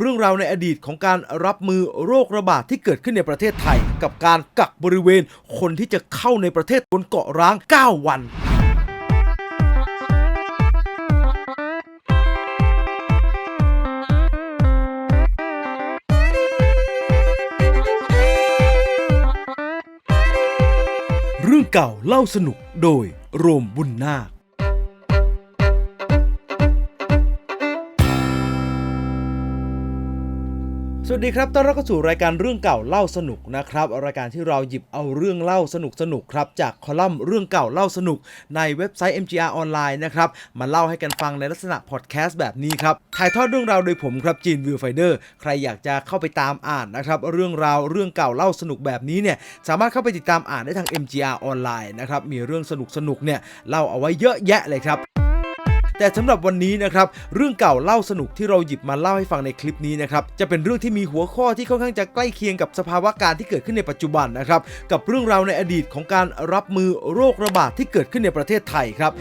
เรื่องราวในอดีตของการรับมือโรคระบาดที่เกิดขึ้นในประเทศไทย กับการกักบริเวณคนที่จะเข้าในประเทศบนเกาะร้าง 9 วัน เรื่องเก่าเล่าสนุกโดยโรมบุญนาค สวัสดีครับต้อนรับเข้าสู่รายการเรื่องเก่าเล่าสนุกนะครับ รายการที่เราหยิบเอาเรื่องเล่าสนุกสนุกๆครับจากคอลัมน์เรื่องเก่าเล่าสนุกในเว็บไซต์ MGR ออนไลน์นะครับ มาเล่าให้กันฟังในลักษณะพอดแคสต์แบบนี้ครับ ถ่ายทอดเรื่องราวโดยผมครับจีนวิวไฟเดอร์ ใครอยากจะเข้าไปตามอ่านนะครับ เรื่องราวเรื่องเก่าเล่าสนุกแบบนี้เนี่ย สามารถเข้าไปติดตามอ่านได้ทาง MGR ออนไลน์นะครับ มีเรื่องสนุกสนุกๆเนี่ยเล่าเอาไว้เยอะแยะเลยครับ แต่สำหรับวันนี้นะครับเรื่องเก่าเล่าสนุกที่เราหยิบมาเล่าให้ฟังในคลิปนี้นะครับจะเป็นเรื่องที่มีหัวข้อที่ค่อนข้างจะใกล้เคียงกับสภาวะการที่เกิดขึ้นในปัจจุบันนะครับกับเรื่องราวในอดีตของการรับมือโรคระบาดที่เกิดขึ้นในประเทศไทยครับ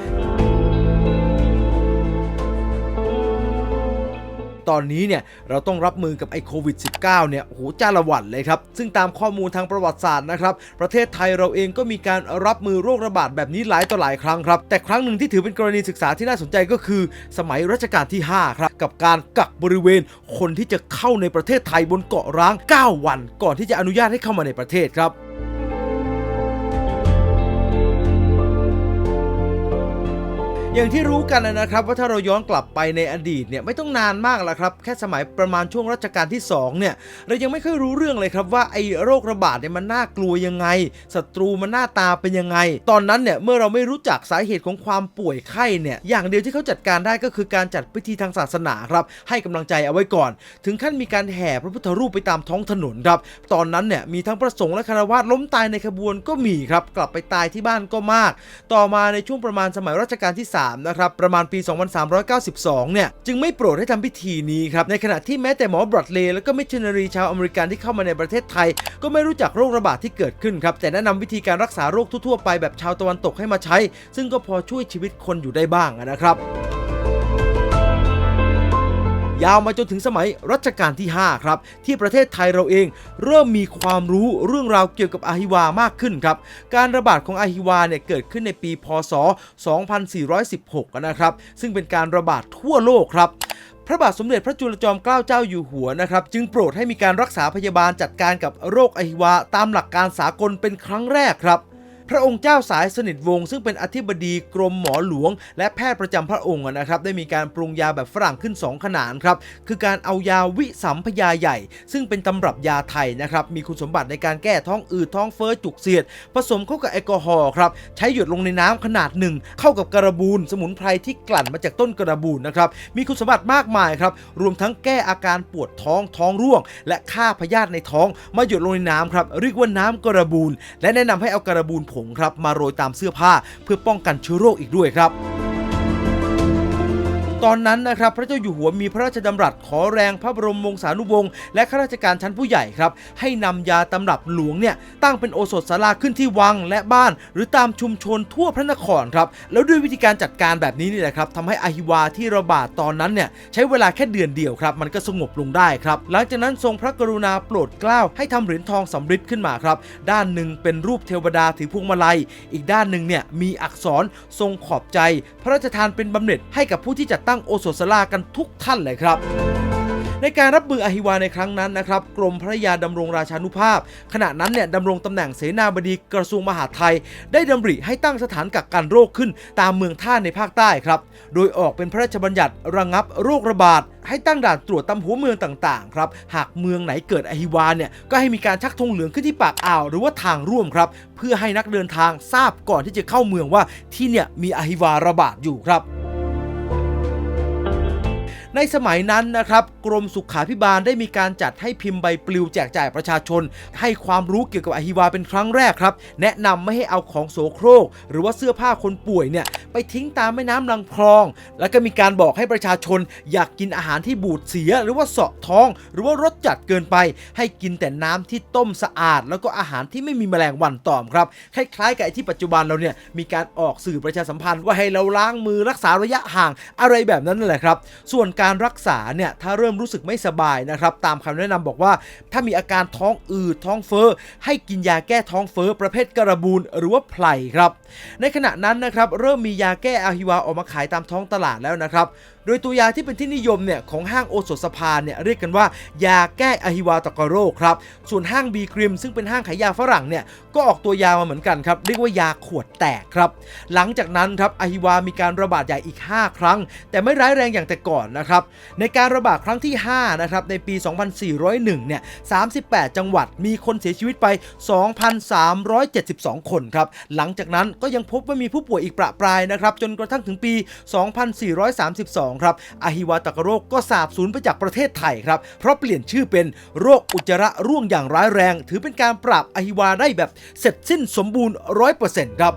ตอนนี้เนี่ยเราต้องรับมือกับไอ้โควิด -19 เนี่ยโหจ้าละวันเลยครับ ซึ่งตามข้อมูลทางประวัติศาสตร์นะครับประเทศไทยเราเองก็มีการรับมือโรคระบาดแบบนี้หลายต่อหลายครั้งครับ แต่ครั้งหนึ่งที่ถือเป็นกรณีศึกษาที่น่าสนใจก็คือ สมัยรัชกาลที่ 5 ครับ กับการกักบริเวณคนที่จะเข้าในประเทศไทยบนเกาะร้าง 9 วัน ก่อนที่จะอนุญาตให้เข้ามาในประเทศครับ อย่างที่รู้กันนะครับว่าถ้าเราย้อนกลับไปในอดีตเนี่ยไม่ต้องนานมากแล้วครับ แค่สมัยประมาณช่วงรัชกาลที่2เนี่ยเรายังไม่ค่อยรู้เรื่องเลยครับว่าไอ้โรคระบาดเนี่ยมันน่ากลัวยังไงศัตรูมันหน้าตาเป็นยังไง ตอนนั้นเนี่ยเมื่อเราไม่รู้จักสาเหตุของความป่วยไข้เนี่ยอย่างเดียวที่เขาจัดการได้ก็คือการจัดพิธีทางศาสนาครับให้กำลังใจเอาไว้ก่อน ถึงขั้นมีการแห่พระพุทธรูปไปตามท้องถนนครับตอนนั้นเนี่ยมีทั้งพระสงฆ์และคารวะล้มตายในขบวนก็มีครับกลับไปตายที่บ้านก็มาก ต่อมาในช่วงประมาณสมัยรัชกาลที่3นะครับประมาณปี 2392 เนี่ยจึงไม่โปรดให้ทำพิธีนี้ครับในขณะที่แม้แต่หมอบรัดเลย์และก็มิชชันนารีชาวอเมริกันที่เข้ามาในประเทศไทย ก็ไม่รู้จักโรคระบาดที่เกิดขึ้นครับแต่แนะนำวิธีการรักษาโรคทั่วๆไปแบบชาวตะวันตกให้มาใช้ ซึ่งก็พอช่วยชีวิตคนอยู่ได้บ้างนะครับ ยาวมาจนถึงสมัยรัชกาลที่ 5 ครับ ที่ประเทศไทยเราเองเริ่มมีความรู้เรื่องราวเกี่ยวกับอาฮิวามากขึ้นครับ การระบาดของอาฮิวาเนี่ยเกิดขึ้นในปี พศ 2416 นะครับ ซึ่งเป็นการระบาดทั่วโลกครับพระบาทสมเด็จพระจุลจอมเกล้าเจ้าอยู่หัวนะครับจึงโปรดให้มีการรักษาพยาบาลจัดการกับโรคอหิวาตามหลักการสากลเป็นครั้งแรกครับ พระองค์เจ้าสายสนิทวงศ์ซึ่งเป็นอธิบดีกรมหมอหลวง และแพทย์ประจำพระองค์นะครับได้มีการปรุงยาแบบฝรั่งขึ้น 2 ขนานครับคือการเอายาวิสัมพยาใหญ่ ซึ่งเป็นตำรับยาไทยนะครับมีคุณสมบัติในการแก้ท้องอืดท้องเฟ้อจุกเสียด ผสมเข้ากับแอลกอฮอล์ครับใช้หยดลงในน้ำขนาดหนึ่งเข้ากับกระบูนสมุนไพรที่กลั่นมาจากต้นกระบูนนะครับมีคุณสมบัติมากมายครับรวมทั้งแก้อาการปวดท้องท้องร่วง และฆ่าพยาธิในท้อง มาหยดลงในน้ำครับเรียกว่าน้ำกระบูนและแนะนำให้เอากระบูนผงครับมาโรยตามเสื้อผ้า เพื่อป้องกันเชื้อโรคอีกด้วยครับ ตอนนั้นนะครับพระเจ้าอยู่หัวมีพระราชดำรัสขอแรงพระบรมวงศานุวงศ์และข้าราชการชั้นผู้ใหญ่ครับ ให้นำยาตำรับหลวงเนี่ยตั้งเป็นโอสถศาลาขึ้นที่วังและบ้าน หรือตามชุมชนทั่วพระนครครับ แล้วด้วยวิธีการจัดการแบบนี้นี่แหละครับทำให้อาฮิวาที่ระบาดตอนนั้นเนี่ยใช้เวลาแค่เดือนเดียวครับ มันก็สงบลงได้ครับ หลังจากนั้นทรงพระกรุณาโปรดเกล้าให้ทำเหรียญทองสำริดขึ้นมาครับ ด้านหนึ่งเป็นรูปเทวดาถือพวงมาลัย อีกด้านหนึ่งเนี่ยมีอักษรทรงขอบใจ พระราชทานเป็นบำเหน็จให้กับผู้ที่จัดตั้งโอสถศาลากันทุกท่านเลยครับในการรับมืออหิวาในครั้งนั้นนะครับ กรมพระยาดำรงราชานุภาพ ขณะนั้นเนี่ยดำรงตำแหน่งเสนาบดีกระทรวงมหาดไทย ได้ดำริให้ตั้งสถานกักกันโรคขึ้นตามเมืองท่าในภาคใต้ครับ โดยออกเป็นพระราชบัญญัติระงับโรคระบาด ให้ตั้งด่านตรวจตามหัวเมืองต่างๆครับ หากเมืองไหนเกิดอหิวาเนี่ยก็ให้มีการชักธงเหลืองขึ้นที่ปากอ่าวหรือว่าทางร่วมครับ เพื่อให้นักเดินทางทราบก่อนที่จะเข้าเมืองว่าที่เนี่ยมีอหิวาระบาดอยู่ครับ ในสมัยนั้นนะครับกรมสุขาภิบาลได้มีการจัดให้พิมพ์ใบปลิวแจกจ่ายประชาชน ให้ความรู้เกี่ยวกับอหิวาเป็นครั้งแรกครับ แนะนำไม่ให้เอาของโสโครก หรือว่าเสื้อผ้าคนป่วยเนี่ยไปทิ้งตามแม่น้ำลำคลอง แล้วก็มีการบอกให้ประชาชน อยากกินอาหารที่บูดเสีย หรือว่าเสาะท้อง หรือว่ารสจัดเกินไป ให้กินแต่น้ำที่ต้มสะอาด แล้วก็อาหารที่ไม่มีแมลงวันตอมครับคล้ายๆกับที่ปัจจุบันเราเนี่ยมีการออกสื่อประชาสัมพันธ์ว่าให้เราล้างมือรักษาระยะห่างอะไรแบบนั้นนั่นแหละครับ ส่วนการการรักษาเนี่ยถ้าเริ่มรู้สึกไม่สบายนะครับตามคำแนะนำบอกว่า ถ้ามีอาการท้องอืดท้องเฟ้อให้กินยาแก้ท้องเฟ้อประเภทกระบูนหรือว่าไพลครับ ในขณะนั้นนะครับเริ่มมียาแก้อาฮิวาออกมาขายตามท้องตลาดแล้วนะครับ โดยตัวยาที่เป็นที่นิยมเนี่ยของห้างโอสถสภาเนี่ยเรียกกันว่ายาแก้อหิวาตกโรคครับส่วนห้างบีครีมซึ่งเป็นห้างขายยาฝรั่งเนี่ยก็ออกตัวยามาเหมือนกันครับเรียกว่ายาขวดแตกครับ หลังจากนั้นครับอหิวามีการระบาดใหญ่อีก 5 ครั้ง แต่ไม่ร้ายแรงอย่างแต่ก่อนนะครับในการระบาดครั้งที่5นะครับในปี 2401เนี่ย38 จังหวัดมีคนเสียชีวิตไป 2,372 คนครับหลังจากนั้นก็ยังพบว่ามีผู้ป่วยอีกประปรายนะครับจนกระทั่งถึงปี 2432ครับอหิวาตกโรคก็สาบสูญไปจากประเทศไทยครับ เพราะเปลี่ยนชื่อเป็นโรคอุจจาระร่วงอย่างร้ายแรง ถือเป็นการปราบอหิวาได้แบบเสร็จสิ้นสมบูรณ์ 100%ครับ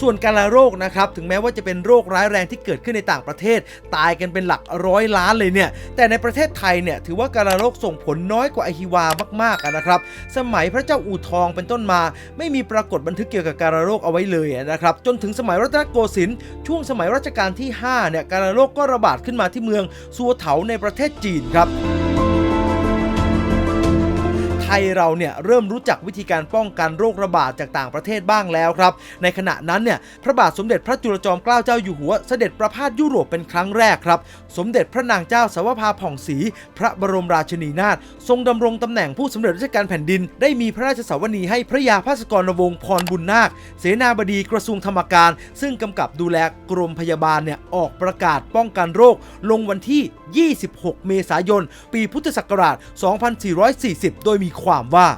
ส่วนการะโรคนะครับถึงแม้ว่าจะเป็นโรคร้ายแรงที่เกิดขึ้นในต่างประเทศ ตายกันเป็นหลักร้อยล้านเลยเนี่ยแต่ในประเทศไทยเนี่ยถือว่าการะโรคส่งผลน้อยกว่าอหิวามากๆนะครับ สมัยพระเจ้าอู่ทองเป็นต้นมา ไม่มีปรากฏบันทึกเกี่ยวกับการะโรคเอาไว้เลยนะครับจนถึงสมัยรัตนโกสินทร์ช่วงสมัยรัชกาลที่5เนี่ยการะโรคก็ระบาดขึ้นมาที่เมืองซัวเถาในประเทศจีนครับ ทยเราเนี่ยเริ่มรู้จักวิธีการป้องกันโรคระบาดจากต่างประเทศบ้างแล้วครับ ในขณะนั้นเนี่ยพระบาทสมเด็จพระจุลจอมเกล้าเจ้าอยู่หัวเสด็จประพาสยุโรปเป็นครั้งแรกครับ สมเด็จพระนางเจ้าสาวภาผ่องศรีพระบรมราชินีนาถทรงดำรงตำแหน่งผู้สำเร็จราชการแผ่นดิน ได้มีพระราชสวนีให้พระยาภาสกรวงศ์พรบุญนาค เสนาบดีกระทรวงธรรมการ ซึ่งกำกับดูแลกรมพยาบาลเนี่ยออกประกาศป้องกันโรค ลงวันที่ 26 เมษายน ปีพุทธศักราช 2440 โดยมีความว่า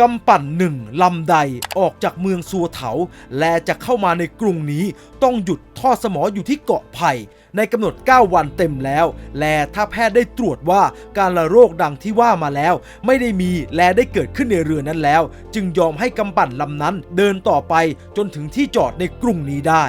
กำปั่นหนึ่งลำใดออกจากเมืองสัวเถา และจะเข้ามาในกรุงนี้ต้องหยุดทอดสมออยู่ที่เกาะไผ่ในกำหนด 9 วันเต็มแล้ว และถ้าแพทย์ได้ตรวจว่าการละโรคดังที่ว่ามาแล้ว ไม่ได้มีและได้เกิดขึ้นในเรือนั้นแล้ว จึงยอมให้กำปั่นลำนั้นเดินต่อไปจนถึงที่จอดในกรุงนี้ได้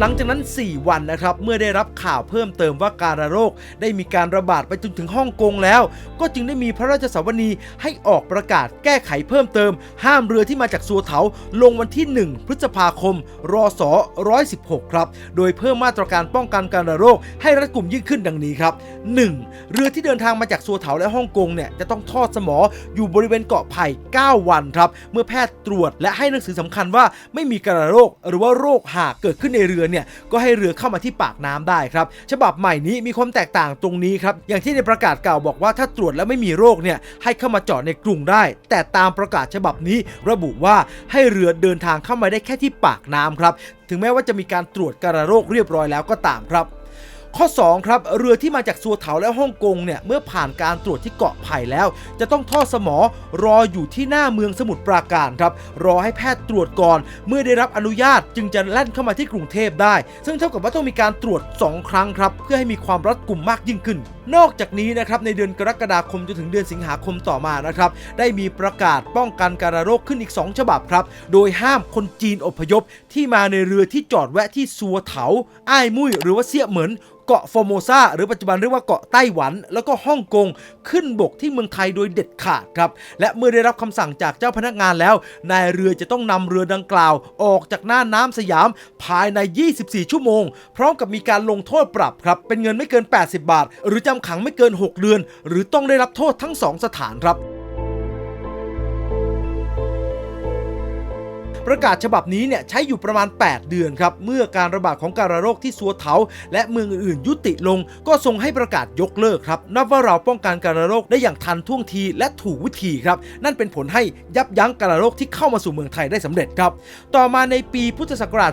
หลังจากนั้น 4 วันนะครับ เมื่อได้รับข่าวเพิ่มเติมว่าการโรค ได้มีการระบาดไปจนถึงฮ่องกงแล้ว ก็จึงได้มีพระราชสวนีให้ออกประกาศแก้ไขเพิ่มเติม ห้ามเรือที่มาจากสัวเถาลงวันที่ 1 พฤษภาคม รศ 116 ครับ โดยเพิ่มมาตรการป้องกันการระโรค ให้รัดกุมยิ่งขึ้นดังนี้ครับ 1. เรือที่เดินทางมาจากสัวเถาและฮ่องกงเนี่ยจะต้องทอดสมออยู่บริเวณเกาะไผ่ 9 วันครับ เมื่อแพทย์ตรวจและให้หนังสือสำคัญว่าไม่มีการะโรค หรือว่าโรคหากเกิดขึ้นในเรือเนี่ยก็ให้เรือเข้ามาที่ปากน้ำได้ครับฉบับใหม่นี้มีความแตกต่างตรงนี้ครับอย่างที่ในประกาศเก่าบอกว่าถ้าตรวจแล้วไม่มีโรคเนี่ยให้เข้ามาจอดในกรุงได้ แต่ตามประกาศฉบับนี้ระบุว่าให้เรือเดินทางเข้ามาได้แค่ที่ปากน้ำครับถึงแม้ว่าจะมีการตรวจการโรคเรียบร้อยแล้วก็ตามครับ ข้อ 2 ครับ เรือที่มาจากซัวเถาและฮ่องกงเนี่ย เมื่อผ่านการตรวจที่เกาะไผ่แล้ว จะต้องทอดสมอรออยู่ที่หน้าเมืองสมุทรปราการครับ รอให้แพทย์ตรวจก่อน เมื่อได้รับอนุญาตจึงจะแล่นเข้ามาที่กรุงเทพได้ ซึ่งเท่ากับว่าต้องมีการตรวจ 2 ครั้งครับ เพื่อให้มีความรัดกุมมากยิ่งขึ้น นอกจากนี้นะครับในเดือนกรกฎาคมจนถึงเดือนสิงหาคมต่อมานะครับได้มีประกาศป้องกันการโรคขึ้นอีก 2 ฉบับครับ โดยห้ามคนจีนอพยพที่มาในเรือที่จอดแวะที่ซัวเถาอ้ายมุ้ยหรือว่าเสี่ยเหมินเกาะฟอร์โมซาหรือปัจจุบันเรียกว่าเกาะไต้หวัน แล้วก็ฮ่องกงขึ้นบกที่เมืองไทยโดยเด็ดขาดครับ และเมื่อได้รับคำสั่งจากเจ้าพนักงานแล้ว นายเรือจะต้องนำเรือดังกล่าว ออกจากหน้าน้ำสยามภายใน 24 ชั่วโมง พร้อมกับมีการลงโทษปรับครับ เป็นเงินไม่เกิน 80 บาท หรือจำขังไม่เกิน 6 เดือน หรือต้องได้รับโทษทั้ง 2 สถานครับ ประกาศฉบับนี้เนี่ยใช้อยู่ประมาณ 8 เดือนครับ เมื่อการระบาดของการะโรคที่สัวเถาและเมืองอื่นๆ ยุติลง ก็ทรงให้ประกาศยกเลิกครับ นับว่าเราป้องกันการะโรคได้อย่างทันท่วงทีและถูกวิธีครับ นั่นเป็นผลให้ยับยั้งการะโรคที่เข้ามาสู่เมืองไทยได้สำเร็จครับ ต่อมาในปีพุทธศักราช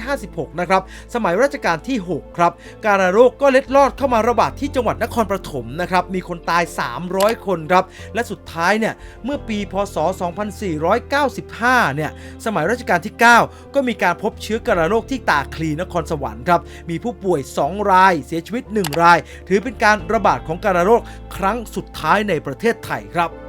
2456 นะครับ สมัยรัชกาลที่ 6 ครับ การะโรคก็เล็ดลอดเข้ามาระบาดที่จังหวัดนครปฐมนะครับ มีคนตาย 300 คนครับ และสุดท้ายเนี่ย เมื่อปี พศ 2495 เนี่ยสมัยรัชกาลที่ 9 ก็มีการพบเชื้อกระโรคที่ตาคลีนครสวรรค์ครับ มีผู้ป่วย 2 ราย เสียชีวิต 1 ราย ถือเป็นการระบาดของกระโรคครั้งสุดท้ายในประเทศไทยครับ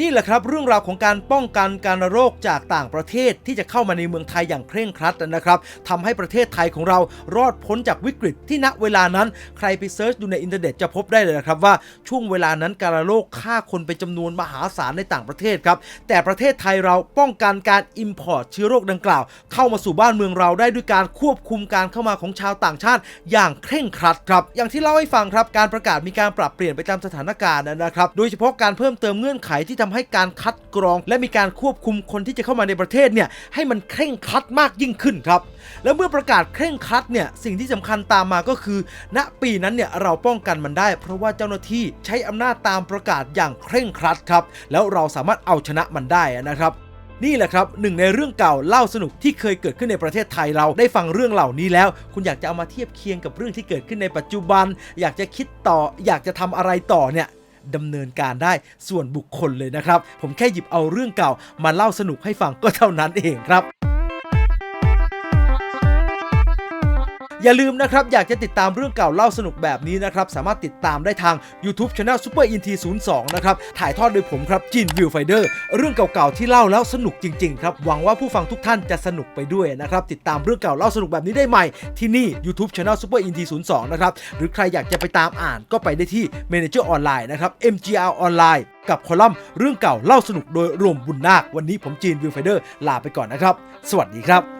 นี่แหละครับเรื่องราวของการป้องกันการโรคจากต่างประเทศที่จะเข้ามาในเมืองไทยอย่างเคร่งครัดนะครับทำให้ประเทศไทยของเรารอดพ้นจากวิกฤตที่ณเวลานั้นใครไปเซิร์ชดูในอินเทอร์เน็ตจะพบได้เลยนะครับว่าช่วงเวลานั้นการโรคฆ่าคนเป็นจำนวนมหาศาลในต่างประเทศครับแต่ประเทศไทยเราป้องกันการอิมพอร์ตเชื้อโรคดังกล่าว เข้ามาสู่บ้านเมืองเราได้ด้วยการควบคุมการเข้ามาของชาวต่างชาติ อย่างเคร่งครัดครับ อย่างที่เล่าให้ฟังครับการประกาศมีการปรับเปลี่ยนไปตามสถานการณ์นะครับ โดยเฉพาะการเพิ่มเติมเงื่อนไขที่ทำให้การคัดกรอง และมีการควบคุมคนที่จะเข้ามาในประเทศเนี่ยให้มันเคร่งครัดมากยิ่งขึ้นครับ แล้วเมื่อประกาศเคร่งครัดเนี่ยสิ่งที่สำคัญตามมาก็คือ ณปีนั้นเนี่ยเราป้องกันมันได้ เพราะว่าเจ้าหน้าที่ใช้อำนาจตามประกาศอย่างเคร่งครัดครับ แล้วเราสามารถเอาชนะมันได้นะครับนี่แหละครับหนึ่งในเรื่องเก่าเล่าสนุกที่เคยเกิดขึ้นในประเทศไทยเราได้ฟังเรื่องเหล่านี้แล้ว คุณอยากจะเอามาเทียบเคียงกับเรื่องที่เกิดขึ้นในปัจจุบัน อยากจะคิดต่อ อยากจะทำอะไรต่อเนี่ย ดำเนินการได้ส่วนบุคคลเลยนะครับ ผมแค่หยิบเอาเรื่องเก่ามาเล่าสนุกให้ฟังก็เท่านั้นเองครับ อย่าลืมนะครับ อยากจะติดตามเรื่องเก่าเล่าสนุกแบบนี้นะครับ สามารถติดตามได้ทาง YouTube Channel Super i n t 02นะครับ ถ่ายทอดโดยผมครับจินวิวไฟเดอร์เรื่องเก่าๆที่เล่าแล้วสนุกจริงๆครับ หวังว่าผู้ฟังทุกท่านจะสนุกไปด้วยนะครับ ติดตามเรื่องเก่าเล่าสนุกแบบนี้ได้ใหม่ที่นี่ YouTube Channel Super i n t 02นะครับ หรือใครอยากจะไปตามอ่านก็ไปได้ที่ Manager ออนไลน์นะครับ MGR ออนไลน์กับคอลัมน์เรื่องเก่าเล่าสนุกโดยรวมบุญนาค วันนี้ผมจีนวิวไฟเดอร์ลาไปก่อนนะครับ สวัสดีครับ